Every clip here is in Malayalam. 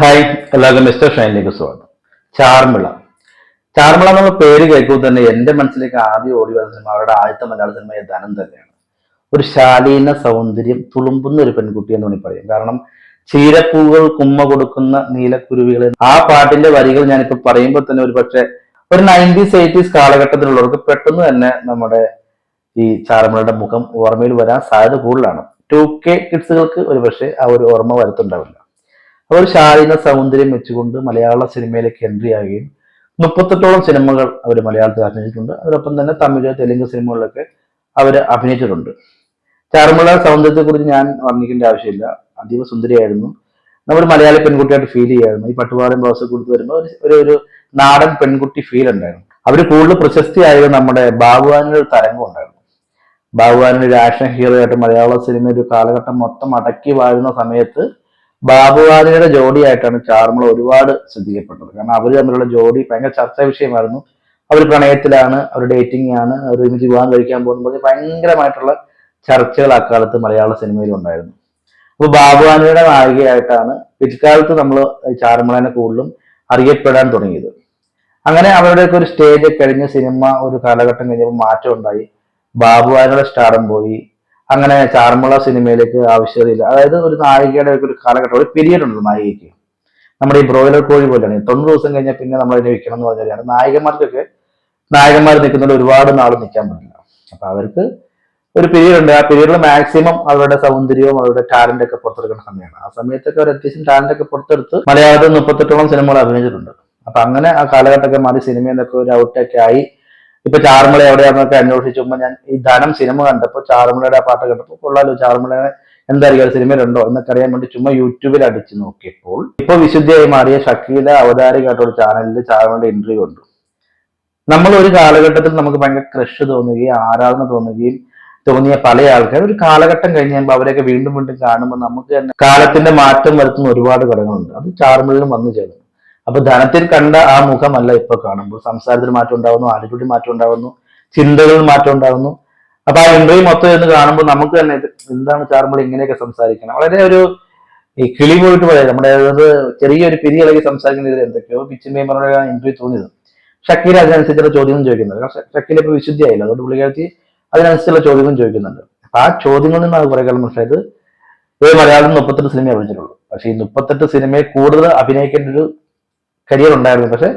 ഹായ് എല്ലാവർക്കും മിസ്റ്റർ ഷൈനിലേക്ക് സ്വാഗതം. ചാർമിള. ചാർമിള എന്നുള്ള പേര് കേൾക്കുമ്പോൾ തന്നെ എന്റെ മനസ്സിലേക്ക് ആദ്യം ഓടി വന്ന സിനിമ അവരുടെ ആദ്യത്തെ മലയാള സിനിമയെ ധനം തന്നെയാണ്. ഒരു ശാലീന സൗന്ദര്യം തുളുമ്പുന്ന ഒരു പെൺകുട്ടി എന്ന് വേണമെങ്കിൽ പറയും. കാരണം ചീരപ്പൂകൾ കുമ്മ കൊടുക്കുന്ന നീലക്കുരുവികൾ ആ പാട്ടിന്റെ വരികൾ ഞാനിപ്പോ പറയുമ്പോൾ തന്നെ ഒരു പക്ഷേ ഒരു നയന്റീസ് എയ്റ്റീസ് കാലഘട്ടത്തിലുള്ളവർക്ക് പെട്ടെന്ന് തന്നെ നമ്മുടെ ഈ ചാർമിളയുടെ മുഖം ഓർമ്മയിൽ വരാൻ സാധ്യത കൂടുതലാണ്. ടു കെ കിഡ്സുകൾക്ക് ഒരു പക്ഷേ ആ ഒരു ഓർമ്മ വരുത്തുണ്ടാവില്ല അവർ ശാരീരിക സൗന്ദര്യം വെച്ചുകൊണ്ട് മലയാള സിനിമയിലേക്ക് എൻട്രി ആകുകയും മുപ്പത്തെട്ടോളം സിനിമകൾ അവർ മലയാളത്തിൽ അഭിനയിച്ചിട്ടുണ്ട്. അതോടൊപ്പം തന്നെ തമിഴ് തെലുങ്ക് സിനിമകളിലൊക്കെ അവർ അഭിനയിച്ചിട്ടുണ്ട്. ചാർമിള സൗന്ദര്യത്തെക്കുറിച്ച് ഞാൻ വർണിക്കേണ്ട ആവശ്യമില്ല. അതീവ സുന്ദരിയായിരുന്നു. നമ്മൾ മലയാളി പെൺകുട്ടിയായിട്ട് ഫീൽ ചെയ്യായിരുന്നു. ഈ പട്ടുപാടും ബ്ലൗസ് കൊടുത്ത് വരുമ്പോൾ ഒരു- ഒരു നാടൻ പെൺകുട്ടി ഫീൽ ഉണ്ടായിരുന്നു. അവർ കൂടുതൽ പ്രശസ്തിയായത് നമ്മുടെ ബാബുവാനിയുടെ ഒരു തരംഗം ഉണ്ടായിരുന്നു. ബാബുവാനിയുടെ ഒരു ആക്ഷൻ ഹീറോ ആയിട്ട് മലയാള സിനിമ ഒരു കാലഘട്ടം മൊത്തം അടക്കി വാഴുന്ന സമയത്ത് ബാബുവാനിയുടെ ജോഡിയായിട്ടാണ് ചാർമള ഒരുപാട് ശ്രദ്ധിക്കപ്പെട്ടത്. കാരണം അവർ തമ്മിലുള്ള ജോഡി ഭയങ്കര ചർച്ചാ വിഷയമായിരുന്നു. അവർ പ്രണയത്തിലാണ് അവർ ഡേറ്റിംഗ് ആണ് അവർ ഒരുമിച്ച് വിവാഹം കഴിക്കാൻ പോകുമ്പോൾ ഭയങ്കരമായിട്ടുള്ള ചർച്ചകൾ അക്കാലത്ത് മലയാള സിനിമയിൽ ഉണ്ടായിരുന്നു. അപ്പൊ ബാബുവാനിയുടെ നായികയായിട്ടാണ് പിൽക്കാലത്ത് നമ്മൾ ചാർമളനെ കൂടുതലും അറിയപ്പെടാൻ തുടങ്ങിയത്. അങ്ങനെ അവരുടെയൊക്കെ ഒരു സ്റ്റേജ് കഴിഞ്ഞ സിനിമ ഒരു കാലഘട്ടം കഴിഞ്ഞപ്പോൾ മാറ്റം ഉണ്ടായി. ബാബുവാനിയുടെ സ്റ്റാറും പോയി. അങ്ങനെ ചാർമുള സിനിമയിലേക്ക് ആവശ്യമില്ല. അതായത് ഒരു നായികയുടെ ഒരു കാലഘട്ടം ഒരു പീരീഡ് ഉണ്ട് നായികയ്ക്ക്. നമ്മുടെ ഈ ബ്രോയിലർ കോഴി പോലെയാണ്. തൊണ്ണൂറ് ദിവസം കഴിഞ്ഞാൽ പിന്നെ നമ്മൾ അതിനെ വിൽക്കണം എന്ന് പറഞ്ഞാൽ നായകന്മാർക്കൊക്കെ നായകന്മാർ നിൽക്കുന്നതിൽ ഒരുപാട് നാൾ നിൽക്കാൻ പറ്റില്ല. അപ്പൊ അവർക്ക് ഒരു പീരീഡ് ഉണ്ട്. ആ പീരീഡിൽ മാക്സിമം അവരുടെ സൗന്ദര്യവും അവരുടെ ടാലന്റ് ഒക്കെ പുറത്തെടുക്കുന്ന സമയമാണ്. ആ സമയത്തൊക്കെ അവർ അത്യാവശ്യം ടാലന്റ് ഒക്കെ പുറത്തെടുത്ത് മലയാളത്തിൽ മുപ്പത്തെട്ടോളം സിനിമകൾ അഭിനയിച്ചിട്ടുണ്ട്. അപ്പൊ അങ്ങനെ ആ കാലഘട്ടമൊക്കെ മാറി സിനിമ എന്നൊക്കെ ഒരു ഔട്ടൊക്കെ ആയി. ഇപ്പൊ ചാർമിള എവിടെയാണെന്നൊക്കെ അന്വേഷിച്ചുമ്പോ ഞാൻ ഈ ധനം സിനിമ കണ്ടപ്പോൾ ചാർമിളയുടെ ആ പാട്ട് കണ്ടപ്പോൾ കൊള്ളാലോ ചാർമിളയെ എന്തായിരിക്കും സിനിമയിലുണ്ടോ എന്നൊക്കെ അറിയാൻ വേണ്ടി ചുമ്മാ യൂട്യൂബിൽ അടിച്ചു നോക്കിയപ്പോൾ ഇപ്പൊ വിശുദ്ധിയായി മാറിയ ഷക്കീല അവതാരികായിട്ടൊരു ചാനലിൽ ചാർമിളയുടെ ഇന്റർവ്യൂ ഉണ്ട്. നമ്മൾ ഒരു കാലഘട്ടത്തിൽ നമുക്ക് ഭയങ്കര ക്രഷ് തോന്നുകയും ആരാധന തോന്നുകയും തോന്നിയ പല ആൾക്കാർ ഒരു കാലഘട്ടം കഴിഞ്ഞ് കഴിയുമ്പോൾ അവരെയൊക്കെ വീണ്ടും വീണ്ടും കാണുമ്പോൾ നമുക്ക് തന്നെ കാലത്തിന്റെ മാറ്റം വരുത്തുന്ന ഒരുപാട് ഘടകങ്ങളുണ്ട്. അത് ചാർമിളിലും വന്നു ചേർന്നു. അപ്പൊ ധനത്തിൽ കണ്ട ആ മുഖമല്ല ഇപ്പൊ കാണുമ്പോൾ സംസാരത്തിൽ മാറ്റം ഉണ്ടാവുന്നു ആറ്റിറ്റ്യൂഡിൽ മാറ്റം ഉണ്ടാവുന്നു ചിന്തകളിൽ മാറ്റം ഉണ്ടാവുന്നു. അപ്പൊ ആ ഇന്റർവ്യൂ മൊത്തം എന്ന് കാണുമ്പോൾ നമുക്ക് തന്നെ എന്താണ് ചാർമിൾ ഇങ്ങനെയൊക്കെ സംസാരിക്കണം. വളരെ ഒരു ഈ കിളി പോയിട്ട് പറയാം. നമ്മുടെ അതായത് ചെറിയൊരു പിരി ഇളകി സംസാരിക്കുന്നതിൽ എന്തൊക്കെയോ പിച്ചിമേ പറഞ്ഞ ഇന്റർവ്യൂ തോന്നിയത്. ഷക്കീൽ അതിനനുസരിച്ചുള്ള ചോദ്യം ചോദിക്കുന്നത് ഷക്കീൽ ഇപ്പൊ വിശുദ്ധിയായില്ല. അതുകൊണ്ട് പുള്ളിക്കാരത്തി അതിനനുസരിച്ചുള്ള ചോദ്യവും ചോദിക്കുന്നുണ്ട്. അപ്പൊ ആ ചോദ്യങ്ങളിൽ നിന്നാണ് കുറെ കാലം മനസ്സിലായത് ഒരു മലയാളം മുപ്പത്തെട്ട് സിനിമയെ അഭിനയിച്ചിട്ടുള്ളൂ. പക്ഷേ ഈ മുപ്പത്തെട്ട് സിനിമയെ കൂടുതൽ അഭിനയിക്കേണ്ട ഒരു കരിയർ ഉണ്ടായിരുന്നു. പക്ഷെ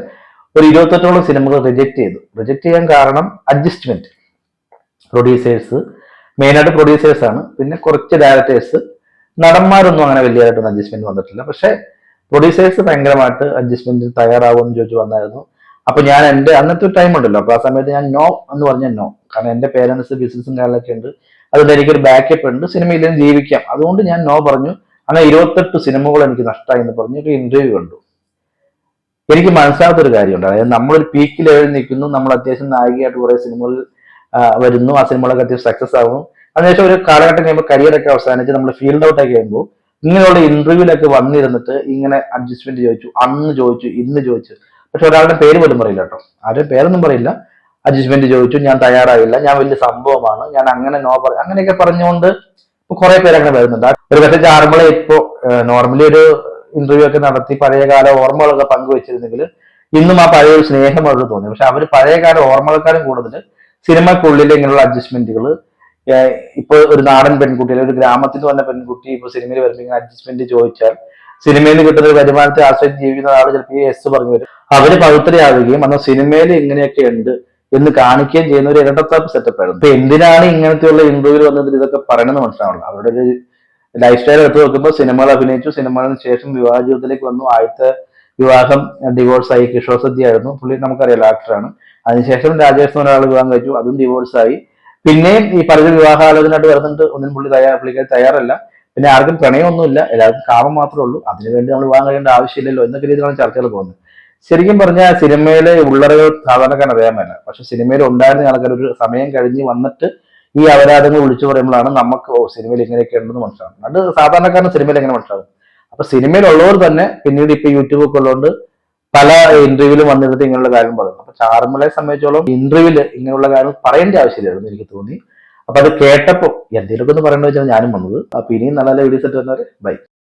ഒരു ഇരുപത്തെട്ടോളം സിനിമകൾ റിജക്ട് ചെയ്തു. റിജക്ട് ചെയ്യാൻ കാരണം അഡ്ജസ്റ്റ്മെന്റ് പ്രൊഡ്യൂസേഴ്സ് മെയിനായിട്ട് പ്രൊഡ്യൂസേഴ്സ് ആണ്. പിന്നെ കുറച്ച് ഡയറക്ടേഴ്സ് നടന്മാരൊന്നും അങ്ങനെ വലിയതായിട്ടൊന്നും അഡ്ജസ്റ്റ്മെന്റ് വന്നിട്ടില്ല. പക്ഷെ പ്രൊഡ്യൂസേഴ്സ് ഭയങ്കരമായിട്ട് അഡ്ജസ്റ്റ്മെന്റ് തയ്യാറാവുമെന്ന് ചോദിച്ചു വന്നായിരുന്നു. അപ്പൊ ഞാൻ എന്റെ അന്നത്തെ ടൈം ഉണ്ടല്ലോ. അപ്പൊ ആ സമയത്ത് ഞാൻ നോ എന്ന് പറഞ്ഞ നോ. കാരണം എന്റെ പേരൻസ് ബിസിനസ്സും കാര്യങ്ങളൊക്കെ ഉണ്ട്. അതുകൊണ്ട് എനിക്കൊരു ബാക്കപ്പ് ഉണ്ട്. സിനിമയിൽ ജീവിക്കാം. അതുകൊണ്ട് ഞാൻ നോ പറഞ്ഞു. അങ്ങനെ ഇരുപത്തെട്ട് സിനിമകൾ എനിക്ക് നഷ്ടമായി എന്ന് പറഞ്ഞ് ഒരു ഇന്റർവ്യൂ കണ്ടു. എനിക്ക് മനസ്സിലാകാത്തൊരു കാര്യമുണ്ട്. അതായത് നമ്മളൊരു പീക്കിൽ എഴുതി നിൽക്കുന്നു നമ്മൾ അത്യാവശ്യം നായികയായിട്ട് കുറെ സിനിമകൾ വരുന്നു. ആ സിനിമകളൊക്കെ അത്യാവശ്യം സക്സസ് ആകുന്നു. അതിനുശേഷം ഒരു കാലഘട്ടം കഴിയുമ്പോൾ കരിയറൊക്കെ അവസാനിച്ച് നമ്മൾ ഫീൽഡ് ഔട്ട് ആയി കഴിയുമ്പോൾ ഇങ്ങനെയുള്ള ഇന്റർവ്യൂലൊക്കെ വന്നിരുന്നിട്ട് ഇങ്ങനെ അഡ്ജസ്റ്റ്മെന്റ് ചോദിച്ചു. അന്ന് ചോദിച്ചു ഇന്ന് ചോദിച്ചു. പക്ഷെ ഒരാളുടെ പേര് പോലും പറയില്ല കേട്ടോ. ആരുടെ പേരൊന്നും പറയില്ല. അഡ്ജസ്റ്റ്മെന്റ് ചോദിച്ചു ഞാൻ തയ്യാറായില്ല ഞാൻ വലിയ സംഭവമാണ് ഞാൻ അങ്ങനെ നോ പറ അങ്ങനെയൊക്കെ പറഞ്ഞുകൊണ്ട് ഇപ്പൊ കുറെ പേര് അങ്ങനെ വരുന്നുണ്ട് ഒരു പക്ഷേ ചാർമള ഇപ്പോ നോർമലി ഒരു ഇന്റർവ്യൂ ഒക്കെ നടത്തി പഴയകാല ഓർമ്മകളൊക്കെ പങ്കുവെച്ചിരുന്നെങ്കിൽ ഇന്നും ആ പഴയ ഒരു സ്നേഹം അവർക്ക് തോന്നി. പക്ഷെ അവർ പഴയകാല ഓർമ്മകൾക്കാരും കൂടുതൽ സിനിമക്കുള്ളിൽ ഇങ്ങനെയുള്ള അഡ്ജസ്റ്റ്മെന്റുകൾ ഇപ്പൊ ഒരു നാടൻ പെൺകുട്ടി അല്ലെങ്കിൽ ഒരു ഗ്രാമത്തിൽ നിന്ന് വന്ന പെൺകുട്ടി ഇപ്പൊ സിനിമയിൽ വരുമ്പോൾ ഇങ്ങനെ അഡ്ജസ്റ്റ്മെന്റ് ചോദിച്ചാൽ സിനിമയിൽ കിട്ടുന്ന വരുമാനത്തെ ആശ്രയിച്ച് ജീവിക്കുന്ന ആൾ ചിലപ്പോൾ എസ് പറഞ്ഞു വരും. അവർ പവിത്രയാവുകയും അന്ന് സിനിമയിൽ ഇങ്ങനെയൊക്കെ ഉണ്ട് എന്ന് കാണിക്കുകയും ചെയ്യുന്ന ഒരു ഇരട്ടത്താപ്പ് സെറ്റപ്പ് ആയിരുന്നു. ഇപ്പൊ എന്തിനാണ് ഇങ്ങനത്തെയുള്ള ഇന്റർവ്യൂ വന്നതിൽ ഇതൊക്കെ പറയണമെന്ന് മനസ്സിലാവുള്ളൂ അവരുടെ ഒരു ലൈഫ് സ്റ്റൈൽ എടുത്ത് നോക്കുമ്പോൾ സിനിമകൾ അഭിനയിച്ചു. സിനിമകളിന് ശേഷം വിവാഹ ജീവിതത്തിലേക്ക് വന്നു. ആദ്യത്തെ വിവാഹം ഡിവോഴ്സ് ആയി. കിഷോർ സദ്യ ആയിരുന്നു. പുള്ളി നമുക്കറിയാലോ ആക്ടറാണ് അതിനുശേഷം രാജേഷ് ഒരാൾ വിവാഹം കഴിച്ചു. അതും ഡിവോഴ്സ് ആയി. പിന്നെയും ഈ പലരും വിവാഹ ആലോചനയായിട്ട് വരുന്നുണ്ട്. ഒന്നിനും പുള്ളി തയ്യാർ പുള്ളിക്കാർ തയ്യാറല്ല. പിന്നെ ആർക്കും പ്രണയമൊന്നുമില്ല. എല്ലാവർക്കും കാമം മാത്രമേ ഉള്ളൂ. അതിനുവേണ്ടി നമ്മൾ വിവാഹം കഴിയേണ്ട ആവശ്യമില്ലല്ലോ എന്നൊക്കെ രീതിയിലാണ് ചർച്ചകൾ പോകുന്നത്. ശരിക്കും പറഞ്ഞാൽ സിനിമയിലെ ഉള്ളറകൾ സാധാരണക്കാരൻ അറിയാൻ അറിയാമല്ല പക്ഷെ സിനിമയിൽ ഉണ്ടായിരുന്ന ആൾക്കാർ ഒരു സമയം കഴിഞ്ഞ് വന്നിട്ട് ഈ അപരാധങ്ങൾ വിളിച്ചു പറയുമ്പോഴാണ് നമുക്ക് ഓ സിനിമയിൽ ഇങ്ങനെയൊക്കെ ഉണ്ടെന്ന് മനസ്സിലാവും അത് സാധാരണക്കാരന് സിനിമയിൽ എങ്ങനെ മനസ്സിലാവും? അപ്പൊ സിനിമയിലുള്ളവർ തന്നെ പിന്നീട് ഇപ്പൊ യൂട്യൂബ് ഒക്കെ ഉള്ളതുകൊണ്ട് പല ഇന്റർവ്യൂവിലും വന്നിരുന്നിട്ട് ഇങ്ങനെയുള്ള കാര്യം പറയും. അപ്പൊ ചാർമലയെ സംബന്ധിച്ചോളം ഇന്റർവ്യൂവിൽ ഇങ്ങനെയുള്ള കാര്യം പറയേണ്ട ആവശ്യമില്ലായിരുന്നു എനിക്ക് തോന്നി. അപ്പൊ അത് കേട്ടപ്പോ എന്തെങ്കിലുമൊക്കെ ഒന്ന് പറയേണ്ടത് വെച്ചാൽ ഞാനും വന്നത്. അപ്പൊ ഇനിയും നല്ല നല്ല വീഡിയോസ് ഇട്ട് വന്നവരെ ബൈ